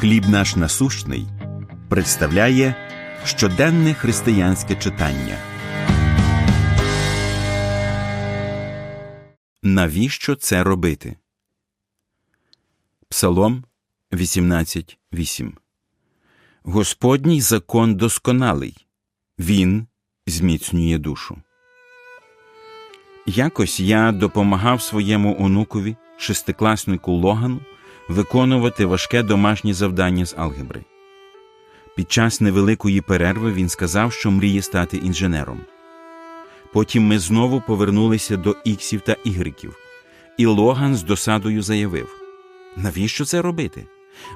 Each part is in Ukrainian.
Хліб наш насущний представляє щоденне християнське читання. Навіщо це робити? Псалом 18.8 Господній закон досконалий. Він зміцнює душу. Якось я допомагав своєму онукові, шестикласнику Логану, виконувати важке домашнє завдання з алгебри. Під час невеликої перерви він сказав, що мріє стати інженером. Потім ми знову повернулися до іксів та ігреків, і Логан з досадою заявив: навіщо це робити?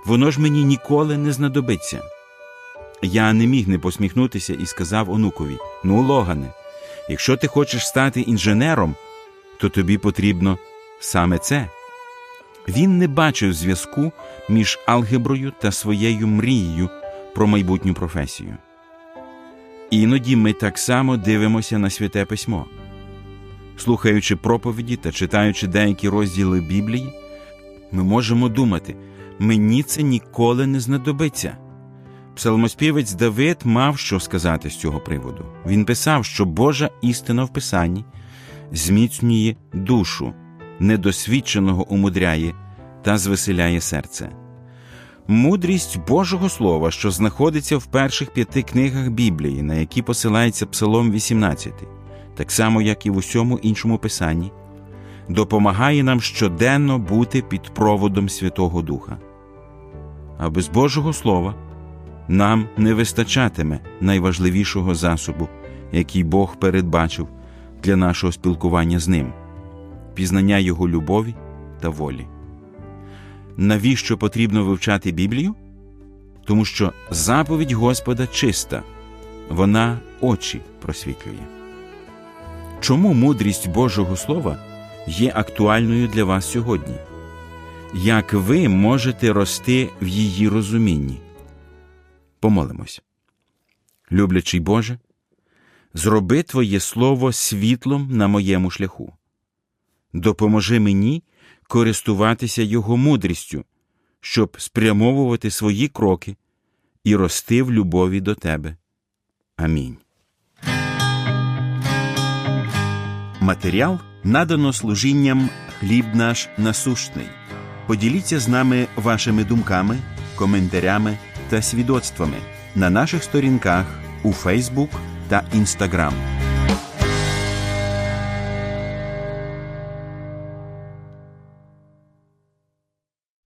Воно ж мені ніколи не знадобиться. Я не міг не посміхнутися і сказав онукові: Ну, Логане, якщо ти хочеш стати інженером, то тобі потрібно саме це. Він не бачив зв'язку між алгеброю та своєю мрією про майбутню професію. Іноді ми так само дивимося на святе письмо. Слухаючи проповіді та читаючи деякі розділи Біблії, ми можемо думати, мені це ніколи не знадобиться. Псалмоспівець Давид мав що сказати з цього приводу. Він писав, що Божа істина в Писанні зміцнює душу, недосвідченого умудряє та звеселяє серце. Мудрість Божого Слова, що знаходиться в перших п'яти книгах Біблії, на які посилається Псалом 18, так само, як і в усьому іншому писанні, допомагає нам щоденно бути під проводом Святого Духа. А без Божого Слова нам не вистачатиме найважливішого засобу, який Бог передбачив для нашого спілкування з Ним пізнання Його любові та волі. Навіщо потрібно вивчати Біблію? Тому що заповідь Господа чиста, вона очі просвітлює. Чому мудрість Божого Слова є актуальною для вас сьогодні? Як ви можете рости в її розумінні? Помолимось. Люблячий Боже, зроби Твоє Слово світлом на моєму шляху. Допоможи мені користуватися Його мудрістю, щоб спрямовувати свої кроки і рости в любові до Тебе. Амінь. Матеріал надано служінням хліб наш насущний. Поділіться з нами вашими думками, коментарями та свідоцтвами на наших сторінках у Фейсбук та Інстаграм.